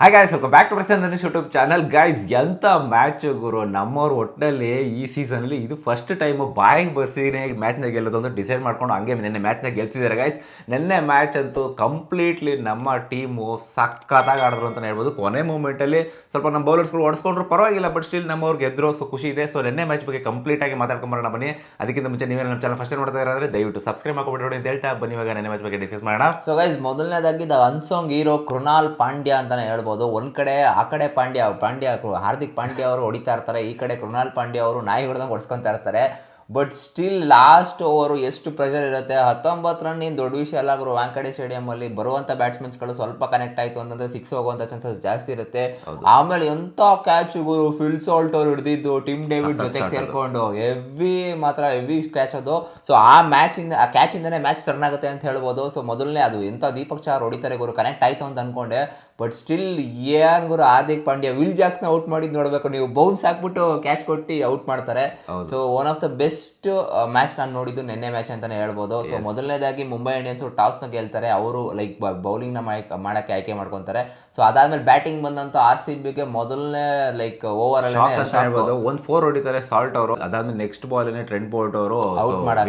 Hi guys ಸ್ವಲ್ಪ back to Prasan Dhanush YouTube channel guys ಎಂಥ match ಗುರು? ನಮ್ಮವ್ರ ಒಟ್ಟಿನಲ್ಲಿ ಈ ಸೀಸನಲ್ಲಿ ಇದು ಫಸ್ಟ್ ಟೈಮು ಬಾಯಿಗೆ ಬಸ್ಸಿನೇ ಮ್ಯಾಚ್ನಾಗ ಗೆಲ್ಲೋದು ಅಂತ ಡಿಸೈಡ್ ಮಾಡ್ಕೊಂಡು ಹಂಗೆ ನಿನ್ನೆ ಮ್ಯಾಚ್ನಾಗ ಗೆಲ್ಸಿದ್ದಾರೆ ಗಾಯ್ಸ್ ನಿನ್ನೆ ಮ್ಯಾಚ್ ಅಂತೂ ಕಂಪ್ಲೀಟ್ಲಿ ನಮ್ಮ ಟೀಮು ಸಖತ್ತಾಗಿ ಆಡಿದ್ರು ಅಂತ ಹೇಳ್ಬೋದು. ಕೊನೆ ಮೂಮೆಂಟಲ್ಲಿ ಸ್ವಲ್ಪ ನಮ್ಮ ಬೌಲರ್ಸ್ಗಳು ಓಡಿಸ್ಕೊಂಡ್ರು ಪರವಾಗಿಲ್ಲ ಬಟ್ ಸ್ಟಿಲ್ ನಮ್ಮವ್ರು ಗೆದ್ರು ಸೊ ಖುಷಿ ಇದೆ. ಸೊ ನಿನ್ನೆ ಮ್ಯಾಚ್ ಬಗ್ಗೆ ಕಂಪ್ಲೀಟ್ ಆಗಿ ಮಾತಾಡ್ಕೊಂಬರೋಣ ಬನ್ನಿ. ಅದಕ್ಕಿಂತ ಮುಂಚೆ ನೀವೇ ನಮ್ಮ ಚಾನಲ್ ಫಸ್ಟ್ ನೋಡ್ತಾ ಇರೋದ್ರೆ ದಯವಿಟ್ಟು ಸಬ್ಸ್ಕ್ರೈಬ್ ಮಾಡ್ಕೊಬಿಟ್ಟು ಅಂತ ಹೇಳ್ತಾ ಬನ್ನಿ. ಇವಾಗ ನೆನ್ನೆ ಮ್ಯಾಚ್ ಬಗ್ಗೆ ಡಿಸ್ಕಸ್ ಮಾಡೋಣ. ಸೊ ಗೈಸ್ ಮೊದಲನೇದಾಗಿ the unsung hero Krunal Pandya ಅಂತಲೇ ಹೇಳ್ಬೋದು. ಒಂದ್ ಕಡೆ ಆ ಕಡೆ ಪಾಂಡ್ಯ ಪಾಂಡ್ಯ ಹಾರ್ದಿಕ್ ಪಾಂಡ್ಯ ಅವರು ಹೊಡಿತಾ ಇರ್ತಾರೆ ಈ ಕಡೆ ಕೃಣಾಲ್ ಪಾಂಡ್ಯ ಅವರು ನಾಯಿ ಹೊಡೆದಂಗೆ ಹೊಡ್ಸ್ಕೊತಾ ಇರ್ತಾರೆ. ಬಟ್ ಸ್ಟಿಲ್ ಲಾಸ್ಟ್ ಓವರು ಎಷ್ಟು ಪ್ರೆಷರ್ ಇರುತ್ತೆ? ಹತ್ತೊಂಬತ್ತು ರನ್ ಏನು ದೊಡ್ಡ ವಿಷಯ ಅಲ್ಲ ಗುರು. ವಾಂಕಡೆ ಸ್ಟೇಡಿಯಮಲ್ಲಿ ಬರುವಂಥ ಬ್ಯಾಟ್ಸ್ಮನ್ಸ್ಗಳು ಸ್ವಲ್ಪ ಕನೆಕ್ಟ್ ಆಯಿತು ಅಂತಂದ್ರೆ ಸಿಕ್ಸ್ ಹೋಗುವಂಥ ಚಾನ್ಸಸ್ ಜಾಸ್ತಿ ಇರುತ್ತೆ. ಆಮೇಲೆ ಎಂಥ ಕ್ಯಾಚ್ ಗುರು? ಫಿಲ್ ಸಾಲ್ಟ್ ಅವ್ರು ಹಿಡಿದಿದ್ದು ಟಿಮ್ ಡೇವಿಡ್ ಜೊತೆಗೆ ಸೇರ್ಕೊಂಡು ಹೆವಿ ಮಾತ್ರ ಹೆವಿ ಕ್ಯಾಚ್ ಅದು. ಸೊ ಆ ಮ್ಯಾಚಿಂದ ಆ ಕ್ಯಾಚಿಂದನೇ ಮ್ಯಾಚ್ ಟರ್ನ್ ಆಗುತ್ತೆ ಅಂತ ಹೇಳ್ಬೋದು. ಸೊ ಮೊದಲನೇ ಅದು ಎಂಥ ದೀಪಕ್ ಚಾರ್ ಹೊಡಿತಾರೆ ಗುರು? ಕನೆಕ್ಟ್ ಆಯ್ತು ಅಂತ ಅನ್ಕೊಂಡೆ. ಬಟ್ ಸ್ಟಿಲ್ ಏನ್ ಗುರು ಹಾರ್ದಿಕ್ ಪಾಂಡ್ಯ ವಿಲ್ ಜಾಕ್ಸ್ನ ಔಟ್ ಮಾಡಿದ್ ನೋಡ್ಬೇಕು. ನೀವು ಬೌನ್ಸ್ ಹಾಕ್ಬಿಟ್ಟು ಕ್ಯಾಚ್ ಕೊಟ್ಟು ಔಟ್ ಮಾಡ್ತಾರೆ. So one of the best match ನಾನು ನೋಡಿದ್ದು ನಿನ್ನೆ ಮ್ಯಾಚ್ ಅಂತಾನೆ ಹೇಳ್ಬೋದು. ಸೊ ಮೊದಲನೇದಾಗಿ ಮುಂಬೈ ಇಂಡಿಯನ್ಸ್ ಟಾಸ್ನ ಗೆಲ್ತಾರೆ ಅವರು ಲೈಕ್ ಬೌಲಿಂಗ್ನ ಮಾಡಕ್ಕೆ ಆಯ್ಕೆ ಮಾಡ್ಕೊಂತಾರೆ. ಸೊ ಅದಾದ್ಮೇಲೆ ಬ್ಯಾಟಿಂಗ್ ಬಂದಂತ ಆರ್ ಸಿ ಬಿಗೆ ಮೊದಲನೇ ಲೈಕ್ ಓವರ್ ಒಂದ್ ಫೋರ್ ಹೊಡಿತಾರೆ ಸಾಲ್ಟ್ ಅವರು. ಅದಾದ್ಮೇಲೆ ನೆಕ್ಸ್ಟ್ ಬಾಲ್ ಟ್ರೆಂಡ್ ಬೋಲ್ಟ್ ಅವರು.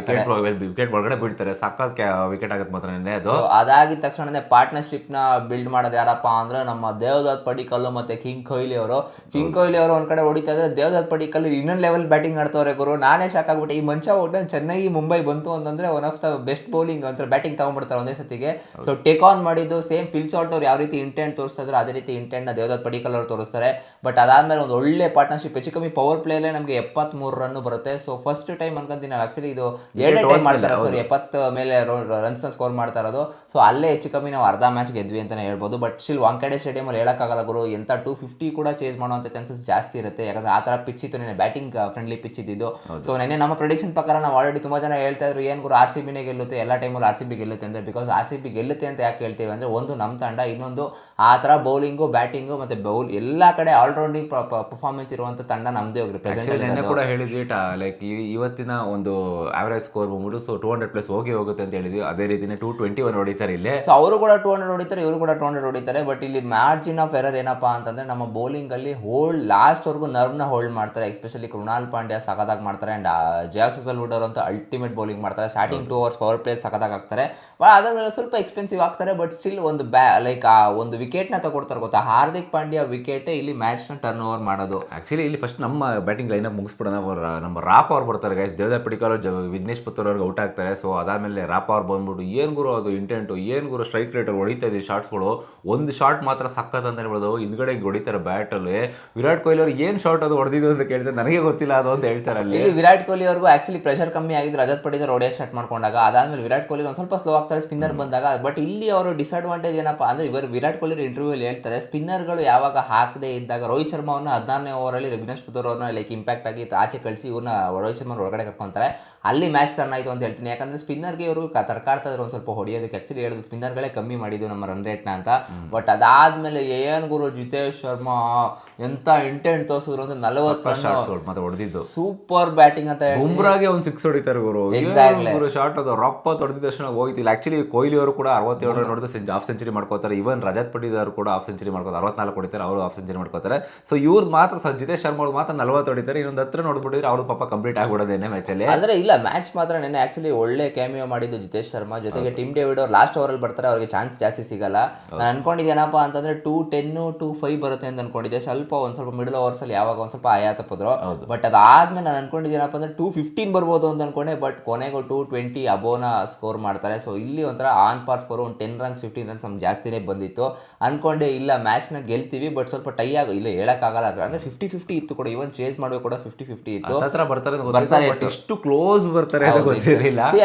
ವಿಕೆಟ್ ವಿಕೆಟ್ ಒಳಗಡೆ ಬಿಡ್ತಾರೆ ಸಕ್ಕತ್ ವಿಕೆಟ್ ಆಗುತ್ತೆ ಮಾತ್ರ ನಿನ್ನೆ ಅದು. ಸೊ ಅದಾಗಿದ ತಕ್ಷಣನೇ ಪಾರ್ಟ್ನರ್ಶಿಪ್ನ ಬಿಲ್ಡ್ ಮಾಡೋದು ಯಾರಪ್ಪ ಅಂದ್ರೆ ನಮ್ಮ ದೇವದತ್ ಪಡಿಕಲ್ಲು ಮತ್ತೆ ಕಿಂಗ್ ಕೊಹ್ಲಿ ಅವರು. ಕಿಂಗ್ ಕೊಹ್ಲಿ ಅವರು ಒಂದ್ ಕಡೆ ಹೊಡಿತಾ ಇದ್ರೆ ದೇವದತ್ ಪಡಿಕಲ್ಲು ಇನ್ನೊಂದು ಲೆವೆಲ್ ಬ್ಯಾಟಿಂಗ್ ಆಡ್ತವ್ರೆ ಗುರು. ನಾನೇ ಶಾಕ್ ಆಗ್ಬಿಟ್ಟು. ಈ ಮಂಚ ಒಟ್ಟು ಚೆನ್ನೈ ಮುಂಬೈ ಬಂತು ಅಂತಂದ್ರೆ one of the best bowling ಅಂತ ಬ್ಯಾಟಿಂಗ್ ತಗೊಂಡ್ಬಿಡ್ತಾರೆ ಒಂದೇ ಸತಿಗೆ. ಸೊ ಟೇಕ್ ಆನ್ ಮಾಡಿದ್ದು ಸೇಮ್ ಫಿಲ್ ಶಾಟ್ ಅವ್ರು ಯಾವ ರೀತಿ ಇಂಟೆಂಟ್ ತೋರಿಸ್ತಾ ಇದ್ರು ಅದೇ ರೀತಿ ಇಂಟೆಂಟ್ನ ದೇವದತ್ ಪಡಿಕಲ್ ಅವರು ತೋರಿಸ್ತಾರೆ. ಬಟ್ ಅದಾದ್ಮೇಲೆ ಒಂದು ಒಳ್ಳೆ ಪಾರ್ಟ್ನರ್ಶಿಪ್ ಹೆಚ್ಚು ಕಮ್ಮಿ ಪವರ್ ಪ್ಲೇಲೇ ನಮಗೆ ಎಪ್ಪತ್ಮೂರು ರನ್ ಬರುತ್ತೆ. ಸೊ ಫಸ್ಟ್ ಟೈಮ್ ಅನ್ಕೊಂತೀನಿ ನಾವು ಆಕ್ಚುಲಿ ಇದು ಎರಡೇ ಟೈಮ್ ಮಾಡ್ತಾರೆ ಸೊ ಎಪ್ಪತ್ತು ಮೇಲೆ ರನ್ಸ್ ಸ್ಕೋರ್ ಮಾಡ್ತಾ ಇರೋದು. ಸೊ ಅಲ್ಲೇ ಹೆಚ್ಚು ಕಮ್ಮಿ ನಾವು ಅರ್ಧ ಮ್ಯಾಚ್ ಗೆದ್ವಿ ಅಂತಾನೆ ಹೇಳ್ಬೋದು. ಬಟ್ ಸ್ಟಿಲ್ ವಾಂಕಡೆ ಸ್ಟೇಡಿಯಂ ಅಲ್ಲಿ ಹೇಳಕ್ಕಾಗಲ್ಲ ಗುರು. ಎಂಥ ಟೂ ಫಿಫ್ಟಿ ಕೂಡ ಚೇಂಜ್ ಮಾಡುವಂಥ ಚಾನ್ಸಸ್ ಜಾಸ್ತಿ ಇರುತ್ತೆ. ಯಾಕಂದ್ರೆ ಆ ಥರ ಪಿಚ್ ಇತ್ತು ನೆನೆ ಬ್ಯಾಟಿಂಗ್ ಫ್ರೆಂಡ್ಲಿ ಪಿಚ್ ಇದ್ದಿದ್ದು. ಸೊ ನೆನೆ ನಮ್ಮ ಪ್ರೊಡಿಕ್ಷನ್ ಪ್ರಕಾರ ನಾವು ಆಲ್ರೆಡಿ ತುಂಬಾ ಜನ ಹೇಳ್ತಾ ಇದ್ರು ಏನು ಗುರು ಆರ್ ಸಿ ಬಿನೇ ಗೆಲ್ಲುತ್ತೆ? ಎಲ್ಲ ಟೈಮಲ್ಲಿ ಆರ್ ಸಿ ಬಿ ಗೆಲ್ಲುತ್ತೆ? ಅಂತ ಬಿಕಾಸ್ ಆರ್ ಸಿ ಬಿ ಗೆಲ್ಲುತ್ತೆ ಅಂತ ಯಾಕೆ ಹೇಳ್ತೀವಿ ಅಂದ್ರೆ ಒಂದು ನಮ್ಮ ತಂಡ ಇನ್ನೊಂದು ಆ ಥರ ಬೌಲಿಂಗು ಬ್ಯಾಟಿಂಗು ಮತ್ತೆ ಬೌಲ್ ಎಲ್ಲ ಕಡೆ ಆಲ್ರೌಂಡಿಂಗ್ ಪರ್ಫಾರ್ಮೆನ್ಸ್ ಇರುವಂತ ತಂಡ ನಮ್ಮದೇ ಹೋಗಿ ಪ್ರೆಸೆಂಟ್ ನೆನ್ನೆ ಕೂಡ ಹೇಳಿದ್ವಿ ಲೈಕ್ ಇವತ್ತಿನ ಒಂದು ಆವರೇಜ್ ಸ್ಕೋರ್ ಬಂದ್ಬಿಟ್ಟು ಸೊ ಟೂ ಹಂಡ್ರೆಡ್ ಪ್ಲಸ್ ಹೋಗಿ ಹೋಗುತ್ತೆ ಅಂತ ಹೇಳಿದ್ವಿ. ಅದೇ ರೀತಿನೇ ಟೂ ಟ್ವೆಂಟಿ ಒನ್ ಹೊಡಿತಾರೆ ಇಲ್ಲೇ. ಸೊ ಅವರು ಕೂಡ ಟೂ ಹಂಡ್ರೆಡ್ ಹೊಡಿತಾರೆ ಇವರು ಕೂಡ ಟೂ ಹಂಡ್ರೆಡ್ ಹೊಡಿತಾರೆ ಬಟ್ ಇಲ್ಲಿ ಮಾರ್ಜಿನ್ ಆಫ್ ಎರರ್ ಏನಪ್ಪ ಅಂತಂದ್ರೆ ನಮ್ಮ ಬೌಲಿಂಗ್ ಅಲ್ಲಿ ಹೋಲ್ಡ್ ಲಾಸ್ಟ್ವರೆಗೂ ನರ್ವ್ನ ಹೋಲ್ಡ್ ಮಾಡ್ತಾರೆ ಎಸ್ಪೆಷಲಿ ಕೃಣಾಲ್ ಪಾಂಡ್ಯ ಸಖತ್ತಾಗಿ ಮಾಡ್ತಾರೆ ಆ್ಯಂಡ್ ಜಯಸುಸಲ್ ವುಡ್ ಅಂತ ಅಲ್ಟಿಮೇಟ್ ಬೌಲಿಂಗ್ ಮಾಡ್ತಾರೆ. Starting two overs power play ಸಖತ್ತಾಗಿ ಆಗ್ತಾರೆ ಬಟ್ ಮೇಲೆ ಸ್ವಲ್ಪ ಎಕ್ಸ್ಪೆನ್ಸಿವ್ ಆಗ್ತಾರೆ ಬಟ್ ಸ್ಟಿಲ್ ಒಂದು ಬ್ಯಾ ಲೈಕ್ ಆ ಒಂದು ವಿಕೆಟ್ನ ತಗೊಡ್ತಾರೆ ಗೊತ್ತಾ? ಹಾರ್ದಿಕ್ ಪಾಂಡ್ಯ ವಿಕೆಟೇ ಇಲ್ಲಿ ಮ್ಯಾಚ್ನ ಟರ್ನ್ ಓವರ್ ಮಾಡೋದು. ಆ್ಯಕ್ಚುಲಿ ಇಲ್ಲಿ ಫಸ್ಟ್ ನಮ್ಮ ಬ್ಯಾಟಿಂಗ್ ಲೈನ್ ಮುಗಿಸ್ಬಿಡೋಣ. ಅವ್ರ ನಮ್ಮ ರಾಪ್ ಅವ್ರು ಬರ್ತಾರೆ ಗೈಸ್ ದೇವದ ಪಿಡಿಕಲ್ ಜ ವಿಘ್ನೇಶ್ ಪುತ್ರ ಅವ್ರಿಗೆ ಔಟ್ ಆಗ್ತಾರೆ ಸೊ ಅದಾದಮೇಲೆ ರಾಪ್ ಅವ್ರು ಬಂದ್ಬಿಟ್ಟು ಏನು ಗುರು ಅದು ಇಂಟೆಂಟು ಏನು ಗುರು ಸ್ಟ್ರೈಕ್ ರೇಟ್ ಹೊಡಿತಾ ಇದೆ ಶಾರ್ಟ್ಸ್ಗಳು ಒಂದು ಶಾರ್ಟ್ ಮಾತ್ರ ಸಕ್ಕತ್ ಅಂತ ಹೇಳ್ಬೋದು. ಹಿಂದ್ಗಡೆ ಹೊಡಿತಾರೆ ಬ್ಯಾಟಲ್ಲಿ ವಿರಾಟ್ ಕೊಹ್ಲಿ ಅವ್ರು ಏನು ಶಾರ್ಟ್ ಅದು ಹೊಡೆದಿದ್ದು ಅಂತ ಕೇಳ್ತಾರೆ. ನನಗೆ ಗೊತ್ತಿಲ್ಲ ಅದು ಅಂತ ಹೇಳ್ತಾರೆ ಅಲ್ಲಿ. ಇಲ್ಲಿ ವಿರಾಟ್ ಕೊಹ್ಲಿ ಅವ್ರಿಗೂ ಆಕ್ಚುಲಿ ಪ್ರೆಷರ್ ಕಮ್ಮಿ ಆಗಿದ್ದು ರಜತ್ ಪಡಿದರ್ ಹೊಡೆಯಕ್ಕೆ ಸ್ಟಾರ್ಟ್ ಮಾಡ್ಕೊಂಡಾಗ. ಅದಾದ್ಮೇಲೆ ವಿರಾಟ್ ಕೊಹ್ಲಿ ಒಂದು ಸ್ವಲ್ಪ ಸ್ಲೋ ಆಗ್ತಾರೆ ಸ್ಪಿನ್ನರ್ ಬಂದಾಗ. ಬಟ್ ಇಲ್ಲಿ ಅವರು ಡಿಸ್ಅಡ್ವಾಂಟೇಜ್ ಏನಪ್ಪಾ ಅಂದ್ರೆ ಇವರು ವಿರಾಟ್ ಕೊಹ್ಲಿ ಇಂಟರ್ವ್ಯೂ ಅಲ್ಲಿ ಹೇಳ್ತಾರೆ ಸ್ಪಿನ್ನರ್ಗಳು ಯಾವಾಗ ಹಾಕದೇ ಇದ್ದಾಗ ರೋಹಿತ್ ಶರ್ಮಾ ಅವ್ರನ್ನ ಹದಿನಾರನೇ ಓವರಲ್ಲಿ ರವಿನಾಶ್ ಪುತ್ತೂರ್ ಅವ್ರನ್ನ ಲೈಕ್ ಇಂಪ್ಯಾಕ್ಟ್ ಆಗಿ ಆಚೆ ಕಳಿಸಿ ಇವ್ರನ್ನ ರೋಹಿತ್ ಶರ್ಮಾ ಒಳಗಡೆ ಕರ್ಕೊಂತಾರೆ. ಅಲ್ಲಿ ಮ್ಯಾಚ್ ಟರ್ನ್ ಆಯಿತು ಅಂತ ಹೇಳ್ತೀನಿ. ಯಾಕಂದ್ರೆ ಸ್ಪಿನ್ನರ್ಗೆ ಇವರು ತರ್ಕಾಡ್ತಾ ಇದ್ರು ಒಂದು ಸ್ವಲ್ಪ ಹೊಡೆಯೋದಕ್ಕೆ. ಆಕ್ಚುಲಿ ಹೇಳಿದ್ರು ಸ್ಪಿನ್ನರ್ಗಳೇ ಕಮ್ಮಿ ಮಾಡಿದ್ದು ನಮ್ಮ ರನ್ ರೇಟ್ನ ಅಂತ. ಬಟ್ ಅದಾದ್ಮೇಲೆ ಏನ್ ಗುರು ಜಿತೇಶ್ ಶರ್ಮಾ ಎಂತ ಇಂಟೆಂಟ್ ತೋರಿಸಿದ್ರು ಅಂದ್ರೆ ನಲವತ್ತು ಮತ್ತೆ ಹೊಡೆದಿದ್ದು. ಸೂಪರ್ ಬ್ಯಾಟಿಂಗ್ ಅಂತ ಬುಮ್ರಾಗೆ ಒಂದು ಸಿಕ್ಸ್ ಹೊಡಿತಾರೆ ಗುರು. ಗುರು ಶಾರ್ಟ್ ಅದು ರಪ್ಪ ಹೊಡೆದಿದ ತಕ್ಷಣ ಹೋಗ್ತಿಲ್ಲ ಆಕ್ಚುಲಿ ಕೊಹ್ಲಿ ಅವರು ಕೂಡ ಅರವತ್ತೇಳು ರನ್ ಹೊಡೆದು ಹಾಫ್ ಸೆಂಚುರಿ ಮಾಡ್ಕೋತಾರೆ. ಇವನ್ ರಜತ್ ಪಟಿದಾರ್ ಕೂಡ ಹಾಫ್ ಸೆಂಚುರಿ ಮಾಡ್ಕೋತಾರೆ. ಅರವತ್ನಾಲ್ಕು ಹೊಡಿತಾರೆ. ಅವರು ಹಾಫ್ ಸೆಂಚುರಿ ಮಾಡ್ಕೋತಾರೆ. ಸೊ ಇವ್ರದ್ದು ಮಾತ್ರ ಜಿತೇಶ್ ಶರ್ಮಾ ಅವ್ರು ಮಾತ್ರ ನಲ್ವತ್ತು ಹೊಡಿತಾರೆ. ಇನ್ನೊಂದು ಹತ್ರ ನೋಡ್ಬಿಟ್ಟಿದ್ರೆ ಅವ್ರ ಪಾಪ ಕಂಪ್ಲೀಟ್ ಆಗ್ಬಿಡೋದೇನೆ ಮ್ಯಾಚಲ್ಲಿ ಅಂದ್ರೆ ಇಲ್ಲ ಮ್ಯಾಚ್ ಮಾತ್ರ ನೆನೆ ಆಕ್ಚುಲಿ ಒಳ್ಳೆ ಕ್ಯಾಮಿಯೋ ಮಾಡಿದ್ದು ಜಿತೇಶ್ ಶರ್ಮಾ ಜೊತೆಗೆ ಟಿಮ್ ಡೇವಿಡ್ ಅವ್ರು ಲಾಸ್ಟ್ ಓವರ್ ಅಲ್ಲಿ ಬರ್ತಾರೆ. ಅವ್ರಿಗೆ ಚಾನ್ಸ್ ಜಾಸ್ತಿ ಸಿಗಲ್ಲ. ನಾನು ಅನ್ಕೊಂಡಿದ್ದೇನಪ್ಪ ಅಂತಂದ್ರೆ ಟೂ ಟೆನ್ ಟೂ ಫೈವ್ ಬರುತ್ತೆ ಅಂತ ಅನ್ಕೊಂಡಿದ್ದೆ. ಸ್ವಲ್ಪ ಒಂದ್ ಸ್ವಲ್ಪ ಮಿಡಲ್ ಓವರ್ಸ್ ಅಲ್ಲಿ ಯಾವಾಗ ಒಂದ್ ಸ್ವಲ್ಪ ಆಯಾ ತಪ್ಪಿದ್ರು ಬಟ್ ಅದಾದ್ಮೇಲೆ ನಾನು ಅನ್ಕೊಂಡಿದ್ದೇನಪ್ಪ ಅಂದ್ರೆ ಟೂ ಫಿಫ್ಟೀನ್ ಬರ್ಬೋದು ಅಂತ ಅನ್ಕೊಂಡೆ. ಬಟ್ ಕೊನೆಗೂ ಟೂ ಟ್ವೆಂಟಿ ಅಬೋನ ಸ್ಕೋರ್ ಮಾಡ್ತಾರೆ. ಸೊ ಇಲ್ಲಿ ಒಂಥರ ಆನ್ ಪಾರ್ ಸ್ಕೋರ್ ಒಂದು ಟೆನ್ ರನ್ಸ್ ಫಿಫ್ಟೀನ್ ರನ್ಸ್ ನಮ್ಗೆ ಜಾಸ್ತಿನೇ ಬಂದಿತ್ತು. ಅನ್ಕೊಂಡೆ ಇಲ್ಲ ಮ್ಯಾಚ್ನ ಗೆಲ್ತೀವಿ ಬಟ್ ಸ್ವಲ್ಪ ಟೈ ಆಗ ಇಲ್ಲ ಹೇಳೋಕ್ಕಾಗಲ್ಲ. ಅಂದ್ರೆ ಫಿಫ್ಟಿ ಫಿಫ್ಟಿ ಇತ್ತು ಕೂಡ. ಇವನ್ ಚೇಸ್ ಮಾಡಬೇಕು ಕೂಡ ಫಿಫ್ಟಿ ಫಿಫ್ಟಿ ಇತ್ತು. ಬರ್ತಾರೆ ಎಷ್ಟು ಕ್ಲೋಸ್ ಬರ್ತಾರೆ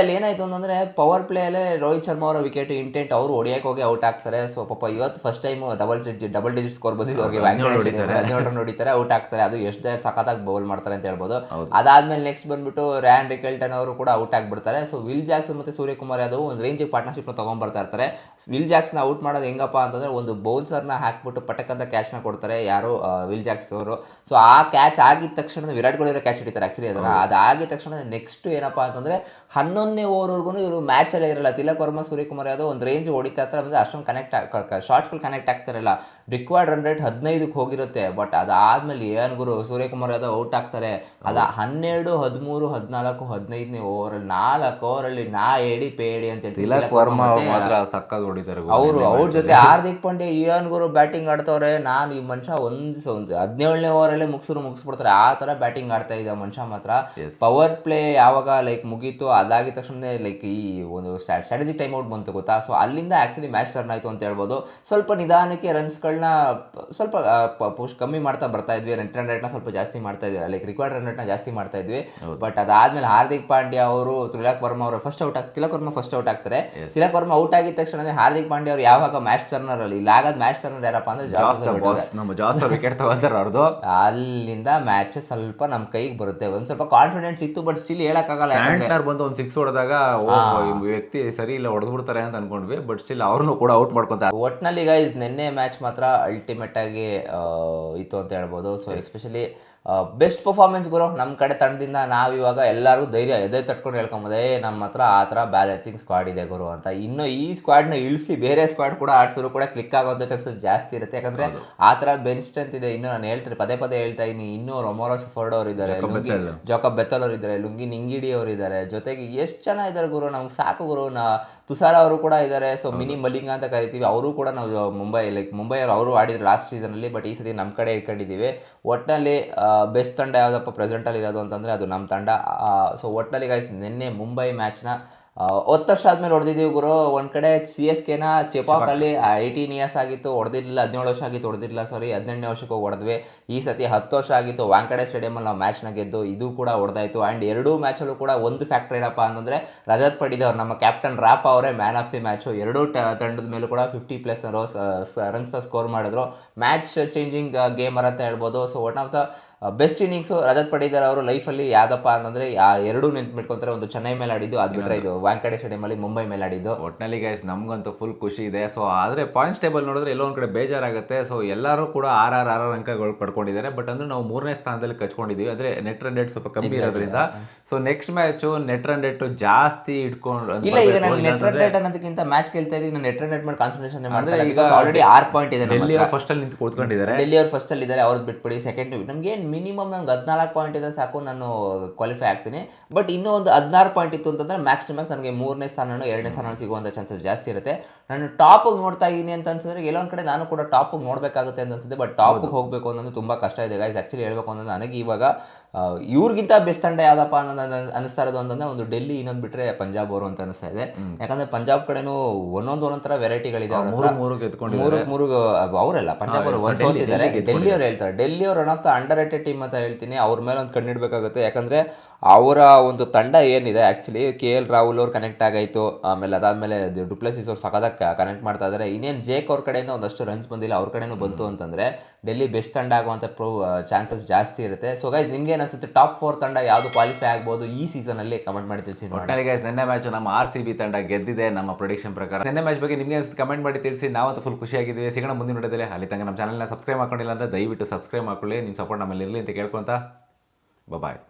ಅಲ್ಲಿ ಏನಾಯ್ತು ಅಂತಂದ್ರೆ ಪವರ್ ಪ್ಲೇ ಅಲ್ಲೇ ರೋಹಿತ್ ಶರ್ಮಾ ಅವರ ವಿಕೆಟ್ ಇಂಟೆಂಟ್ ಅವರು ಹೊಡಿಯಕ್ಕೆ ಹೋಗಿ ಔಟ್ ಆಗ್ತಾರೆ. ಸೊ ಪಾಪ ಇವತ್ತು first time double double digit score ಬಂದಿದ್ದು ಅವ್ರಿಗೆ ಹದಿನೇಳು ರನ್ ಹೊಡಿತಾರೆ ಔಟ್ ಆಗ್ತಾರೆ. ಅದು ಎಷ್ಟು ಸಖತ್ತಾಗಿ ಬೌಲ್ ಮಾಡ್ತಾರೆ ಅಂತ ಹೇಳ್ಬೋದು. ಅದಾದ್ಮೇಲೆ ನೆಕ್ಸ್ಟ್ ಬಂದ್ಬಿಟ್ಟು ರ್ಯಾನ್ ರಿಕಲ್ಟನ್ ಅವರು ಕೂಡ ಔಟ್ ಆಗ್ಬಿಡ್ತಾರೆ. ಸೊ ವಿಲ್ ಜಾಕ್ಸನ್ ಮತ್ತೆ ಸೂರ್ಯಕುಮಾರ್ ಯಾದವ್ ಒಂದು ರೇಂಜ್ ಪಾರ್ಟ್ನರ್ಶಿಪ್ ತಗೊಂಡ್ಬರ್ತಾ ಇರ್ತಾರೆ. ವಿಲ್ ಜಾಕ್ಸ್ನ ಔಟ್ ಮಾಡೋದು ಹೆಂಗಪ್ಪ ಅಂತಂದ್ರೆ ಒಂದು ಬೌನ್ಸರ್ನ ಹಾಕ್ಬಿಟ್ಟು ಪಟಕ್ ಅಂತ ಕ್ಯಾಚ್ನ ಕೊಡ್ತಾರೆ. ಯಾರು? ವಿಲ್ ಜಾಕ್ಸ್ ಅವರು. ಸೊ ಆ ಕ್ಯಾಚ್ ಆಗಿದ ತಕ್ಷಣ ವಿರಾಟ್ ಕೊಹ್ಲಿ ಕ್ಯಾಚ್ ಹಿಡಿತಾರೆ ಆಕ್ಚುಲಿ ಅದರ ಅದಾಗಿದ ತಕ್ಷಣ ನೆಕ್ಸ್ಟ್ ಏನಪ್ಪ ಅಂತಂದ್ರೆ ಹನ್ನೊಂದನೇ ಓವರ್ವರೆಗೂ ಇವರು ಮ್ಯಾಚ್ ಅಲ್ಲೇ ಇರಲ್ಲ. ತಿಲಕ್ ವರ್ಮಾ ಸೂರ್ಯಕುಮಾರ್ ಯಾದವ್ ಒಂದು ರೇಂಜ್ ಹೊಡಿತಾ ಇರ್ತಾರೆ. ಅಂದ್ರೆ ಅಷ್ಟೊಂದು ಕನೆಕ್ಟ್ ಶಾರ್ಟ್ಸ್ ಕನೆಕ್ಟ್ ಆಗ್ತಾರಲ್ಲ. ರಿಕ್ವೈರ್ಡ್ ರನ್ ರೇಟ್ ಹದಿನೈದಕ್ಕೆ ಹೋಗಿರುತ್ತೆ ಬಟ್ ಅದಾದ್ಮೇಲೆ ಎನ್ ಗುರು ಸೂರ್ಯಕುಮಾರ್ ಯಾದವ್ ಔಟ್ ಆಗ್ತಾರೆ. ಅದ ಹನ್ನೆರಡು ಹದಿಮೂರು ಹದಿನಾಲ್ಕು ಹದಿನೈದನೇ ಓವರಲ್ಲಿ ನಾಲ್ಕು ಓವರಲ್ಲಿ ನಾ ಏಡಿ ಪೇಡಿ ಅಂತ ಹೇಳ್ತೀವಿ. ಅವರು ಅವ್ರ ಜೊತೆ ಹಾರ್ದಿಕ್ ಪಾಂಡ್ಯ ಎನ್ ಗುರು ಬ್ಯಾಟಿಂಗ್ ಆಡ್ತವ್ರೆ. ನಾನು ಈ ಮನುಷ್ಯ ಒಂದು ಒಂದು ಹದಿನೇಳನೇ ಓವರಲ್ಲೇ ಮುಗಿಸ್ರು ಮುಗಿಸ್ಬಿಡ್ತಾರೆ. ಆ ತರ ಬ್ಯಾಟಿಂಗ್ ಆಡ್ತಾ ಇದ್ದ ಮನುಷ್ಯ ಮಾತ್ರ. ಪವರ್ ಪ್ಲೇ ಯಾವಾಗ ಲೈಕ್ ಮುಗೀತು ಅದಾಗಿದ ತಕ್ಷಣ ಲೈಕ್ ಈ ಒಂದು ಸ್ಟ್ರಾಟಜಿ ಟೈಮ್ ಔಟ್ ಬಂತು ಗೊತ್ತಾ? ಸೊ ಅಲ್ಲಿಂದ ಆಕ್ಚುಲಿ ಮ್ಯಾಚ್ ಟರ್ನ್ ಆಯಿತು ಅಂತ ಹೇಳ್ಬೋದು. ಸ್ವಲ್ಪ ನಿಧಾನಕ್ಕೆ ರನ್ಸ್ಗಳನ್ನ ಸ್ವಲ್ಪ ಪುಷ್ ಕಮ್ಮಿ ಮಾಡ್ತಾ ಬರ್ತಾ ಇದ್ವಿ. ರನ್ ರೇಟ್ನ ಸ್ವಲ್ಪ ಜಾಸ್ತಿ ಮಾಡ್ತಾ ಇದ್ವಿ. ಲೈಕ್ ರಿಕ್ವೈರ್ಡ್ ರನ್ ರೇಟ್ನ ಜಾಸ್ತಿ ಮಾಡ್ತಾ ಇದ್ವಿ. ಬಟ್ ಅದಾದ್ಮೇಲೆ ಹಾರ್ದಿಕ್ ಪಾಂಡ್ಯ ಅವರು ತಿಲಕ್ ವರ್ಮಾ ಅವರು ಫಸ್ಟ್ ಔಟ್ ಆಗ್ ತಿಲಕ್ ವರ್ಮ ಫಸ್ಟ್ ಔಟ್ ಆಗ್ತಾರೆ. ತಿಲಕ್ ವರ್ಮ ಔಟ್ ಆಗಿದ ತಕ್ಷಣ ಹಾರ್ದಿಕ್ ಪಾಂಡ್ಯ ಅವರು ಯಾವಾಗ ಮ್ಯಾಚ್ ಟರ್ನರ್ ಅಲ್ಲಿ ಇಲ್ಲ ಆಗದ್ ಮ್ಯಾಚ್ ಟರ್ನರ್ ಯಾರಪ್ಪ ಅಂದ್ರೆ ನಮ್ಮ ವಿಕೆಟ್ ತಗೊಂತಾರೆ ಅವ್ರದ್ದು ಅಲ್ಲಿಂದ ಮ್ಯಾಚ್ ಸ್ವಲ್ಪ ನಮ್ ಕೈಗೆ ಬರುತ್ತೆ. ಒಂದ್ ಸ್ವಲ್ಪ ಕಾನ್ಫಿಡೆನ್ಸ್ ಇತ್ತು ಬಟ್ ಸ್ಟಿಲ್ ಹೇಳಕ್ಕಾಗಲ್ಲ ಬಂದು ಒಂದು ಸಿಕ್ಸ್ ಹೊಡೆದಾಗ ವ್ಯಕ್ತಿ ಸರಿ ಇಲ್ಲ ಹೊಡೆದ್ಬಿಡ್ತಾರೆ ಅಂತ ಅನ್ಕೊಂಡ್ವಿ. ಬಟ್ ಸ್ಟಿಲ್ ಅವ್ರನ್ನೂ ಕೂಡ ಔಟ್ ಮಾಡ್ಕೊತಾರೆ ಒಟ್ನಲ್ಲಿ ಗೈಸ್ ನಿನ್ನೆ ಮ್ಯಾಚ್ ಮಾತ್ರ ಅಲ್ಟಿಮೇಟ್ ಆಗಿ ಇತ್ತು ಅಂತ ಹೇಳ್ಬೋದು. ಸೊ ಎಸ್ಪೆಷಲಿ ಬೆಸ್ಟ್ ಪರ್ಫಾರ್ಮೆನ್ಸ್ ಗುರು ನಮ್ಮ ಕಡೆ ತಂಡದಿಂದ ನಾವಿವಾಗ ಎಲ್ಲರೂ ಧೈರ್ಯ ಎದೆ ತಟ್ಕೊಂಡು ಹೇಳ್ಕೊಂಬೋದೇ ಏ ನಮ್ಮ ಹತ್ರ ಆ ಥರ ಬ್ಯಾಲೆನ್ಸಿಂಗ್ ಸ್ಕ್ವಾಡ್ ಇದೆ ಗುರು ಅಂತ. ಇನ್ನು ಈ ಸ್ಕ್ವಾಡ್ನ ಇಳಿಸಿ ಬೇರೆ ಸ್ಕ್ವಾಡ್ ಕೂಡ ಆಡ್ಸೋರು ಕೂಡ ಕ್ಲಿಕ್ ಆಗೋಂಥ ಚಾನ್ಸಸ್ ಜಾಸ್ತಿ ಇರುತ್ತೆ. ಯಾಕಂದ್ರೆ ಆ ಥರ ಬೆಂಚ್ ಸ್ಟ್ರೆಂತ್ ಇದೆ. ಇನ್ನು ನಾನು ಹೇಳ್ತೀನಿ ಪದೇ ಪದೇ ಹೇಳ್ತಾ ಇದ್ದೀನಿ ಇನ್ನೂ ರೊಮೋರೋ ಶಫರ್ಡ್ ಅವರು ಇದ್ದಾರೆ. ಲುಂಗಿ ಬೆತ್ತಲ್. ಜೋಕಬ್ ಬೆತ್ತಲ್ ಅವರು ಇದ್ದಾರೆ. ಲುಂಗಿ ನಿಂಗಿಡಿ ಅವರು ಇದ್ದಾರೆ. ಜೊತೆಗೆ ಎಷ್ಟು ಜನ ಇದ್ದಾರೆ ಗುರು? ನಮ್ಗೆ ಸಾಕು ಗುರು. ನಾ ತುಷಾರ್ ಅವರು ಕೂಡ ಇದ್ದಾರೆ. ಸೊ ಮಿನಿ ಮಲಿಂಗ ಅಂತ ಕರಿತೀವಿ. ಅವರು ಕೂಡ ನಾವು ಮುಂಬೈ ಲೈಕ್ ಮುಂಬೈ ಅವರು ಅವರು ಆಡಿದ್ರು ಲಾಸ್ಟ್ ಸೀಸನಲ್ಲಿ ಬಟ್ ಈ ಸತಿ ನಮ್ಮ ಕಡೆ ಇಟ್ಕೊಂಡಿದ್ದೀವಿ ಒಟ್ಟಿನಲ್ಲಿ ಬೆಸ್ಟ್ ತಂಡ ಯಾವುದಪ್ಪ ಪ್ರೆಸೆಂಟಲ್ಲಿ ಇರೋದು ಅಂತಂದರೆ ಅದು ನಮ್ಮ ತಂಡ. ಸೊ ಒಟ್ನಲ್ಲಿ ಗೈಸ್ ನಿನ್ನೆ ಮುಂಬೈ ಮ್ಯಾಚ್ನ ಹತ್ತು ವರ್ಷ ಆದಮೇಲೆ ಹೊಡೆದಿದ್ದೀವಿ ಗುರು. ಒಂದು ಕಡೆ ಸಿ ಎಸ್ ಕೆನ ಚೆಪಾಕಲ್ಲಿ ಏಯ್ಟೀನ್ ಇಯರ್ಸ್ ಆಗಿತ್ತು ಹೊಡೆದಿರಲಿಲ್ಲ ಹದಿನೇಳು ವರ್ಷ ಆಗಿತ್ತು ಹೊಡೆದಿರಲಿಲ್ಲ ಸಾರಿ ಹದಿನೆಂಟನೇ ವರ್ಷಕ್ಕೆ ಹೋಗಿ ಹೊಡೆದ್ವಿ. ಈ ಸತಿ ಹತ್ತು ವರ್ಷ ಆಗಿತ್ತು ವಾಂಕಡೆ ಸ್ಟೇಡಿಯಮಲ್ಲಿ ನಾವು ಮ್ಯಾಚ್ನ ಗೆದ್ದು ಇದು ಕೂಡ ಹೊಡೆದಾಯಿತು ಆ್ಯಂಡ್ ಎರಡೂ ಮ್ಯಾಚಲ್ಲೂ ಕೂಡ ಒಂದು ಫ್ಯಾಕ್ಟ್ರಿ ಏನಪ್ಪ ಅಂತಂದರೆ ರಜತ್ ಪಡಿದವ್ರು ನಮ್ಮ ಕ್ಯಾಪ್ಟನ್ ರಾಪ್ ಅವರೇ ಮ್ಯಾನ್ ಆಫ್ ದಿ ಮ್ಯಾಚು ಎರಡೂ ತಂಡದ ಮೇಲೂ ಕೂಡ ಫಿಫ್ಟಿ ಪ್ಲಸ್ ರನ್ಸ್ ಸ್ಕೋರ್ ಮಾಡಿದ್ರು. ಮ್ಯಾಚ್ ಚೇಂಜಿಂಗ್ ಗೇಮರ್ ಅಂತ ಹೇಳ್ಬೋದು. So one of the best innings Rajat Patidar ಅವರು ಲೈಫಲ್ಲಿ ಯಾವ್ದಪ್ಪ ಅಂತಂದ್ರೆ ಆ ಎರಡೂ ನೆನ್ಪಿಟ್ಕೊಂತಾರೆ ಒಂದು ಚೆನ್ನೈ ಮೇಲೆ ಆಡಿದ್ದು ಅದು ಬಿಟ್ಟರೆ ಇದು ವಾಂಕಡೆ ಸ್ಟೇಡಿಯಮಲ್ಲಿ ಮುಂಬೈ ಮೇಲೆ ಆಡಿದ್ದು. ಒಟ್ನಲ್ಲಿ ಗೈಸ್ ನಮ್ಗಂತೂ ಫುಲ್ ಖುಷಿ ಇದೆ. ಸೊ ಆದ್ರೆ ಪಾಯಿಂಟ್ಸ್ ಟೇಬಲ್ ನೋಡಿದ್ರೆ ಎಲ್ಲೋ ಒಂದ್ ಕಡೆ ಬೇಜಾರಾಗುತ್ತೆ. ಸೊ ಎಲ್ಲರೂ ಕೂಡ ಆರ್ ಆರ್ ಆರ್ ಅಂಕಗಳು ಪಡ್ಕೊಂಡಿದ್ದಾರೆ. ಬಟ್ ಅಂದ್ರೆ ನಾವು ಮೂರನೇ ಸ್ಥಾನದಲ್ಲಿ ಕಚ್ಕೊಂಡಿದೀವಿ ಅಂದ್ರೆ ನೆಟ್ ರನ್ ರೇಟ್ ಸ್ವಲ್ಪ ಕಮ್ಮಿ ಇರೋದ್ರಿಂದ. So next match net run rate ಜಾಸ್ತಿ ಇಟ್ಕೊಂಡು ಇಲ್ಲ ಈಗ ನಾನು ನೆಟ್ ರನ್ ರೇಟ್ ಅನ್ನೋದಕ್ಕಿಂತ ಮ್ಯಾಚ್ ಕೇಳ್ತಾ ಇದ್ದೀನಿ. ನಾನು ನೆಟ್ ರನ್ ರೇಟ್ ಮೇಲೆ ಕಾನ್ಸಂಟ್ರೇಷನ್ ಮಾಡಿದ್ರೆ ಈಗ ಆಲ್ರೆಡಿ ಆರ್ ಪಾಯಿಂಟ್ ಇದೆ ಡೆಲ್ಲಿ ಹತ್ರ. ಫಸ್ಟ್ ಅಲ್ಲಿ ನಿಂತು ಕೂತ್ಕೊಂಡಿದ್ದಾರೆ ಡೆಲ್ಲಿ ಅವ್ರು ಫಸ್ಟ್ ಅಲ್ಲಿ ಇದ್ದಾರೆ ಅವ್ರದ್ದು ಬಿಟ್ಬಿಡಿ. ಸೆಕೆಂಡ್ ನಮ್ಗೆ ಏನು ಮಿನಿಮಮ್ ನಂಗೆ ಹದಿನಾಲ್ಕು ಪಾಯಿಂಟ್ ಇದೆ ಸಾಕು ನಾನು ಕ್ವಾಲಿಫೈ ಆಗ್ತೀನಿ. ಬಟ್ ಇನ್ನೂ ಒಂದು ಹದಿನಾರು ಪಾಯಿಂಟ್ ಇತ್ತು ಅಂತಂದ್ರೆ ಮ್ಯಾಕ್ಸ್ ಟು ಮ್ಯಾಕ್ಸ್ ನನಗೆ ಮೂರನೇ ಸ್ಥಾನ ಎರಡನೇ ಸ್ಥಾನ ಸಿಗುವಂಥ ಚಾನ್ಸಸ್ ಜಾಸ್ತಿ ಇರುತ್ತೆ. ನಾನು ಟಾಪಿಗೆ ನೋಡ್ತಾ ಇದ್ದೀನಿ ಅಂತ ಅನ್ಸಿದ್ರೆ ಎಲ್ಲೊಂದ್ ಕಡೆ ನಾನು ಕೂಡ ಟಾಪಿಗೆ ನೋಡಬೇಕಾಗುತ್ತೆ ಅಂತ ಅನ್ಸುತ್ತೆ ಬಟ್ ಟಾಪಿಗೆ ಹೋಗಬೇಕು ಅನ್ನೋದು ತುಂಬಾ ಕಷ್ಟ ಇದೆ. ಗೈಸ್ ಆ್ಯಕ್ಚುಲಿ ಹೇಳಬೇಕು ಅಂದ್ರೆ ನನಗೆ ಇವಾಗ ಇವ್ರಿಗಿಂತ ಬೆಸ್ಟ್ ತಂಡ ಯಾವ್ದಪ್ಪ ಅನ್ನೋದು ಅನ್- ಅನಿಸ್ತಾ ಇರೋದು ಅಂತಂದರೆ ಒಂದು ಡೆಲ್ಲಿ ಇನ್ನೊಂದು ಬಿಟ್ರೆ ಪಂಜಾಬ್ ಅವರು ಅಂತ ಅನಿಸ್ತಾ ಇದೆ. ಯಾಕಂದ್ರೆ ಪಂಜಾಬ್ ಕಡೆನೂ ಒಂದೊಂದು ಒಂದೊಂದು ಥರ ವೆರೈಟಿಗಳಿದೆ ಮೂರು ಮೂರು ಗೆದ್ಕೊಂಡಿದ್ದಾರೆ. ಮೂರು ಮೂರು ಅವರೆಲ್ಲ ಪಂಜಾಬ್ ಅವರು ಒಂದು ಸೋತಿದ್ದಾರೆ ಡೆಲ್ಲಿ ಅವ್ರು ಹೇಳ್ತಾರೆ. ಡೆಲ್ಲಿ ಅವರು one of the under team ಅಂತ ಹೇಳ್ತೀನಿ. ಅವ್ರ ಮೇಲೆ ಒಂದು ಕಣ್ಣಿಡಬೇಕಾಗುತ್ತೆ ಯಾಕಂದ್ರೆ ಅವರ ಒಂದು ತಂಡ ಏನಿದೆ ಆ್ಯಕ್ಚುಲಿ ಕೆ ಎಲ್ ರಾಹುಲ್ ಅವ್ರು ಕನೆಕ್ಟ್ ಆಗಾಯಿತು. ಆಮೇಲೆ ಅದಾದಮೇಲೆ ಡುಪ್ಲೆಸಿಸ್ ಅವ್ರು ಸಕದಕ್ಕೆ ಕನೆಕ್ಟ್ ಮಾಡ್ತಾ ಇದ್ದಾರೆ ಇನ್ನೇನು ಜೇಕ್ ಅವ್ರ ಕಡೆಯಿಂದ ಒಂದಷ್ಟು ರನ್ಸ್ ಬಂದಿಲ್ಲ ಅವ್ರ ಕಡೆಯೂ ಬಂತು ಅಂತಂದರೆ ಡೆಲ್ಲಿ ಬೆಸ್ಟ್ ತಂಡ ಆಗುವಂಥ ಪ್ರೊ ಚಾನ್ಸಸ್ ಜಾಸ್ತಿ ಇರುತ್ತೆ. ಸೊ ಗೈಸ್ ನಿಮ್ಗೆ ಏನು ಅನ್ಸುತ್ತೆ? ಟಾಪ್ ಫೋರ್ ತಂಡ ಯಾವುದು ಕ್ವಾಲಿಫೈ ಆಗ್ಬೋದು ಈ ಸೀಸನಲ್ಲಿ ಕಮೆಂಟ್ ಮಾಡಿ ತಿಳಿಸಿ ಒಟ್ಟಾರೆ ಗೈಸ್ ನಿನ್ನೆ ಮ್ಯಾಚ್ ನಮ್ಮ ಆರ್ ಸಿ ಬಿ ತಂಡ ಗೆದ್ದಿದೆ ನಮ್ಮ ಪ್ರೊಡಿಕ್ಷನ್ ಪ್ರಕಾರ. ನಿನ್ನೆ ಮ್ಯಾಚ್ ಬಗ್ಗೆ ನಿಮಗೆ ಕಮೆಂಟ್ ಮಾಡಿ ತಿಳಿಸಿ. ನಾವಂತೂ ಫುಲ್ ಖುಷಿಯಾಗಿದ್ದೀವಿ ಸಿಗೋಣ ಮುಂದಿನ ನೋಡಿದ್ರೆ ಅಲ್ಲಿ ತನಕ ನಮ್ಮ ಚಾನಲ್ನ ಸಬ್ಸ್ಕ್ರೈಬ್ ಮಾಡ್ಕೊಂಡಿಲ್ಲ ಅಂತ ದಯವಿಟ್ಟು ಸಬ್ಸ್ಕ್ರೈಬ್ ಮಾಡ್ಕೊಳ್ಳಿ. ನಿಮ್ಮ ಸಪೋರ್ಟ್ ನಮ್ಮಲ್ಲಿ ಇರಲಿ ಅಂತ ಕೇಳ್ಕೊಂತ ಬಾಯ್